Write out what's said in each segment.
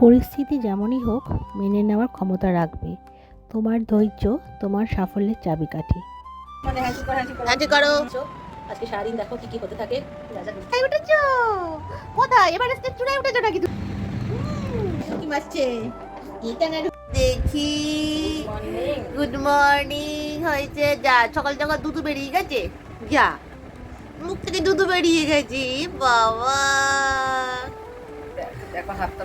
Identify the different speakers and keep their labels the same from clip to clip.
Speaker 1: পরিস্থিতি যেমনই হোক মেনে নেওয়ার ক্ষমতা রাখবে। তোমার ধৈর্য তোমার সাফল্যের চাবিকাঠি।
Speaker 2: মানে হাসি করে। আজকে সারাদিন দেখো কি কি হতে থাকে। যা যা।
Speaker 3: এই উঠেছো কোথায়? এবার স্টেজ চূড়ায় উঠেছো নাকি?
Speaker 2: কি মারছে। এটা না
Speaker 3: দেখি। গুড মর্নিং হয়েছে যা। সকাল সকাল দুধু বেরিয়ে গেছে? যা। মুখ থেকে দুধু বেরিয়ে গেছে বাবা।
Speaker 2: দেখো হাতটা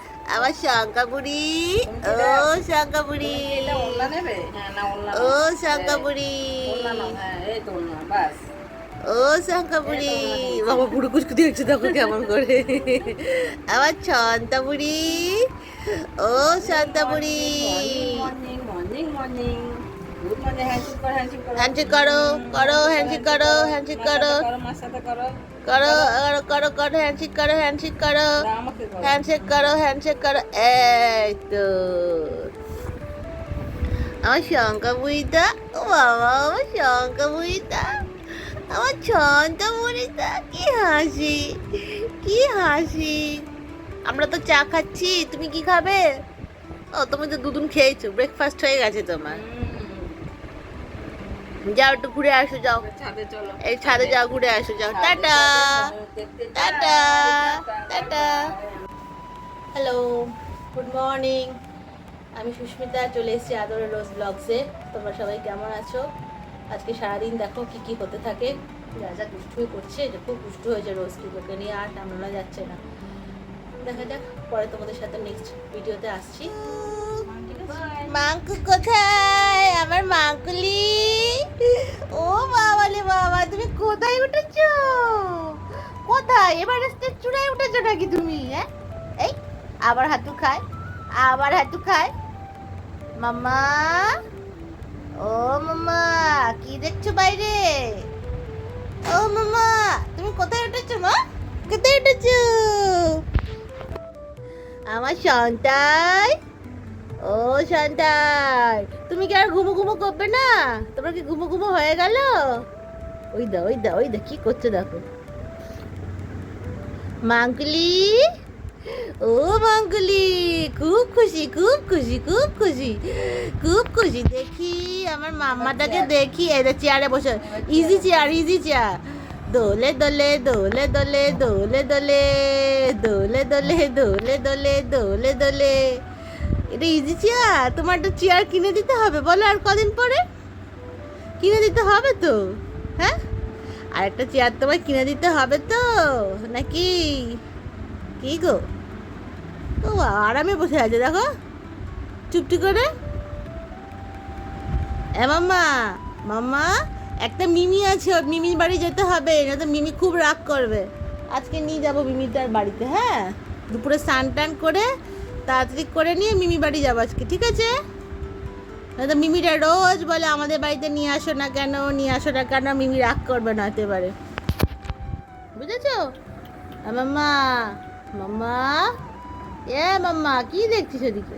Speaker 3: আমার শঙ্কাপুরি। ও
Speaker 2: শঙ্কাপুরি।
Speaker 3: ও
Speaker 2: শঙ্কাপুরি।
Speaker 3: ও শঙ্কাপুরি। বাবা পুরো কুচকু দিয়েছে তখন কেমন করে। আমার ছন্তাপুরি। ও
Speaker 2: শান্তাপুরি হ্যান্ডশেক করো করো।
Speaker 3: হ্যান্ডশেক করো হ্যান্ডশেক করো করো।
Speaker 2: করো করো
Speaker 3: করো করো হ্যান্ডশেক করো হ্যান্ডশেক করো। হ্যান্ডশেক করো হ্যান্ডশেক করো। এই তো। আমার শঙ্কা বুড়িটা, ও বাবা, আমার শঙ্কা বুড়িটা, আমার ছন্তা বুড়িটা, কি হাসি কি হাসি। আমরা তো চা খাচ্ছি, তুমি কি খাবে? ও, তুমি তো দুদিন খেয়েছো ব্রেকফাস্ট হয়ে গেছে তোমার। যাও একটু ঘুরে আসো যাও। এই ছাদে যাও ঘুরে আসো যাও। Tata. Tata. Tata. Hello good morning. আমি সুস্মিতা চলে এসেছি আদরের রোজ ব্লগসে। তোমরা সবাই কেমন আছো? আজকে সারাদিন দেখো কি কি হতে থাকে। যা যা দুষ্টু হয়ে করছে যে খুব দুষ্টু হয়েছে রোজ ওকে নিয়ে আর টানানো যাচ্ছে না। দেখা যাক পরে তোমাদের সাথে নেক্সট ভিডিওতে আসছি। মাঙ্কু কোথায়? আমার মাঙ্কুলি ও বাবালে বাবা, তুমি কোথায় উঠেছো? কোথায়? এবার স্টেজ চূড়ায় উঠেছো নাকি তুমি হ্যাঁ? এই, আবার হাতু খায় আবার হাতু খায় মাম্মা, ও মাম্মা, কি দেখছ বাইরে? ও মাম্মা, তুমি কোথায় উঠেছো মা? কোথায় উঠেছো? আমার সন্তান ও সন্তান তুমি কি আর ঘুমো ঘুমো করবে না? তোমার কি ঘুমো ঘুমো হয়ে গেল? ওই দা ওই দা ওই দা কি করছে দেখো। মাঙ্কুলি ও মাঙ্কুলি খুব খুশি খুব খুশি খুব খুশি। খুব খুশি দেখি আমার মাম্মাটাকে দেখি। এই যে চেয়ারে বসে ইজি চেয়ার ইজি চেয়ার। দোলে দোলে দোলে দোলে দোলে দোলে দোলে দোলে দোলে দোলে দোলে দোলে। এটা ইজি চেয়ার তোমার একটা চেয়ার কিনে দিতে হবে, বলো আর কদিন পরে? কিনে দিতে হবে তো? হ্যাঁ? আর একটা চেয়ার তোমার কিনে দিতে হবে তো? নাকি? কি গো? ও আরামে বসে আছে, দেখো। চুপটি করে। এ মাম্মা মাম্মা, একটা মিমি আছে, ওর মিমির বাড়ি যেতে হবে, না তো মিমি খুব রাগ করবে। আজকে নিয়ে যাব মিমিটার বাড়িতে হ্যাঁ? দুপুরে স্নান টান করে তাড়াতাড়ি করে নিয়ে মিমি বাড়ি যাব আজকে, ঠিক আছে? তো মিমিটা রোজ বলে, আমাদের বাড়িতে নিয়ে আসো না কেন? নিয়ে আসো না কেন? মিমি রাগ করবে না হতে পারে বুঝেছ মাম্মা মাম্মা, এ, মাম্মা, কি দেখছিস ওদিকে?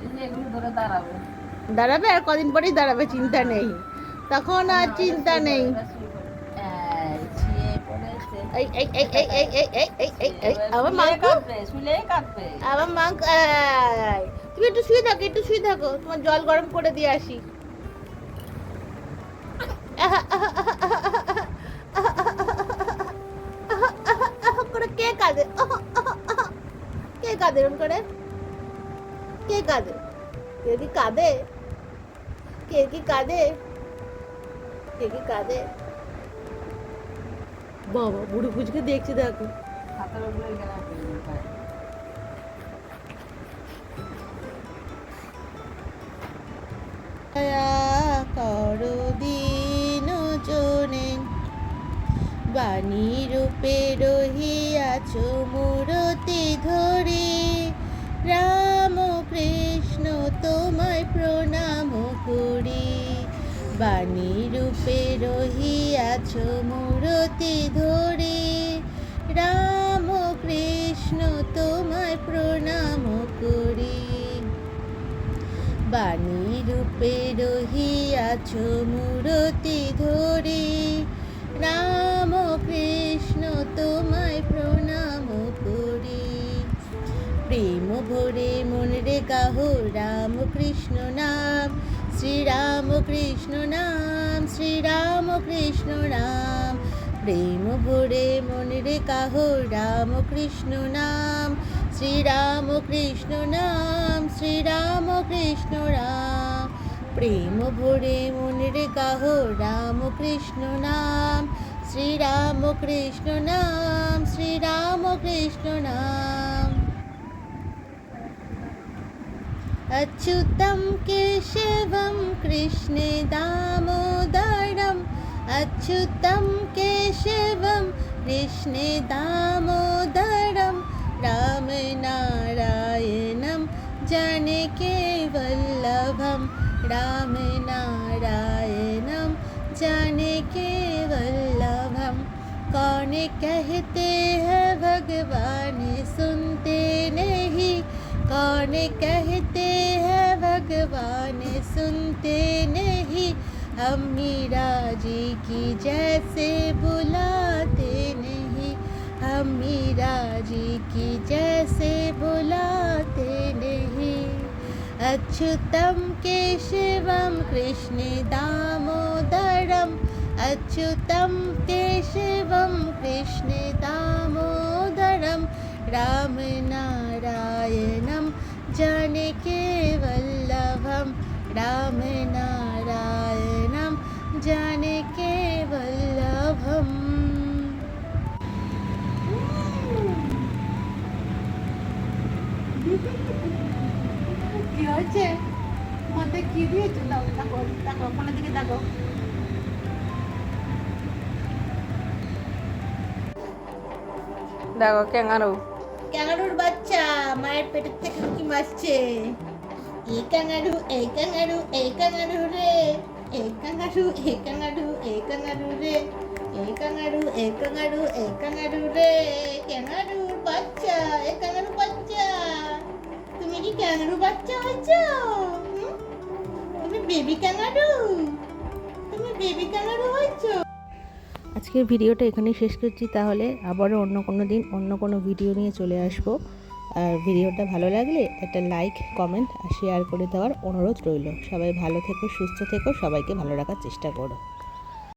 Speaker 2: দাঁড়াবে,
Speaker 3: আর কদিন পরেই দাঁড়াবে, চিন্তা নেই। তখন আর চিন্তা নেই।
Speaker 2: এই
Speaker 3: এই এই এই এই এই এই এই এই এই আমার
Speaker 2: শুলেই
Speaker 3: মাংকু
Speaker 2: কাঁদবে, শুলেই কাঁদবে।
Speaker 3: আমার মাংক তুমি একটু শুয়ে থাকো একটু শুয়ে থাকো তোমার জল গরম করে দিয়ে আসি করে কে কাঁদে কে কাঁদে এরকম করে কে কাঁদে কে কি কাঁদে কে কি কাঁদে কে কি কাঁদে বাবা বুড়ো ফুচকে দেখছি দেখো। করো দিন জনে বাণী রূপে রহিয়াছ মো বাণী রূপে রহিয়াছ মূরতি ধরে। রাম কৃষ্ণ তোমায় প্রণাম করি। বাণী রূপে রহিয়াছ মূরতি ধরে। রাম কৃষ্ণ তোমায় প্রণাম করি। প্রেম ভরে মন রে গাহো রাম কৃষ্ণ নাম। শ্রীরাম কৃষ্ণ নাম শ্রীরাম কৃষ্ণ নাম। প্রেম ভরে মন রে কাহো রাম কৃষ্ণ নাম। শ্রীরাম কৃষ্ণ নাম শ্রীরাম কৃষ্ণ রাম প্রেম ভরে মন রে কাহো রাম কৃষ্ণ নাম। শ্রীরাম কৃষ্ণ নাম শ্রীরাম কৃষ্ণ নাম। अच्युतं केशवं कृष्णे दामोदरम्। अच्युतं केशवं कृष्णे दामोदरं रामनारायणं जनके वल्लभं रामनारायणं जनके वल्लभं कौन कहते हैं, भगवान सुनते नहीं। कौन कहते भगवान सुनते नहीं हम मीरा जी की जैसे बुलाते नहीं। हम मीरा जी की जैसे बुलाते नहीं। अच्युतम के शिवम, कृष्ण दामोदरम। अच्युतं केशवं कृष्णे दामोदरम्। कृष्णे दामोदरं रामनारायणं जानके वल्लभं रामनारायणं जानके वल्लभम् কি হয়েছে মাথায় কি দিয়েছো দাও দেখো দেখো ওখানের দিকে দেখো
Speaker 2: দেখো ক্যাঙ্গারু
Speaker 3: ক্যাঙ্গারুর বাচ্চা, মায়ের পেটের থেকে কি মারছে? এই ক্যাঙ্গারু এই ক্যাঙ্গারু এই ক্যাঙ্গারু রে। এই ক্যাঙ্গারু এই ক্যাঙ্গারু এই ক্যাঙ্গারু রে। এই ক্যাঙ্গারু এই ক্যাঙ্গারু এই ক্যাঙ্গারু রে। ক্যাঙ্গারুর বাচ্চা এই ক্যাঙ্গারু বাচ্চা। তুমি কি ক্যাঙ্গারু বাচ্চা হয়েছো? তুমি বেবি ক্যাঙ্গারু? তুমি বেবি ক্যাঙ্গারু হয়েছো?
Speaker 1: আজকের ভিডিওটা এখানেই শেষ করছি। তাহলে আবারও অন্য কোনো দিন অন্য কোনো ভিডিও নিয়ে চলে আসব। আর ভিডিওটা ভালো লাগলে একটা লাইক কমেন্ট আর শেয়ার করে দেওয়ার অনুরোধ রইল। সবাই ভালো থেকো, সুস্থ থেকো, সবাইকে ভালো রাখার চেষ্টা করো।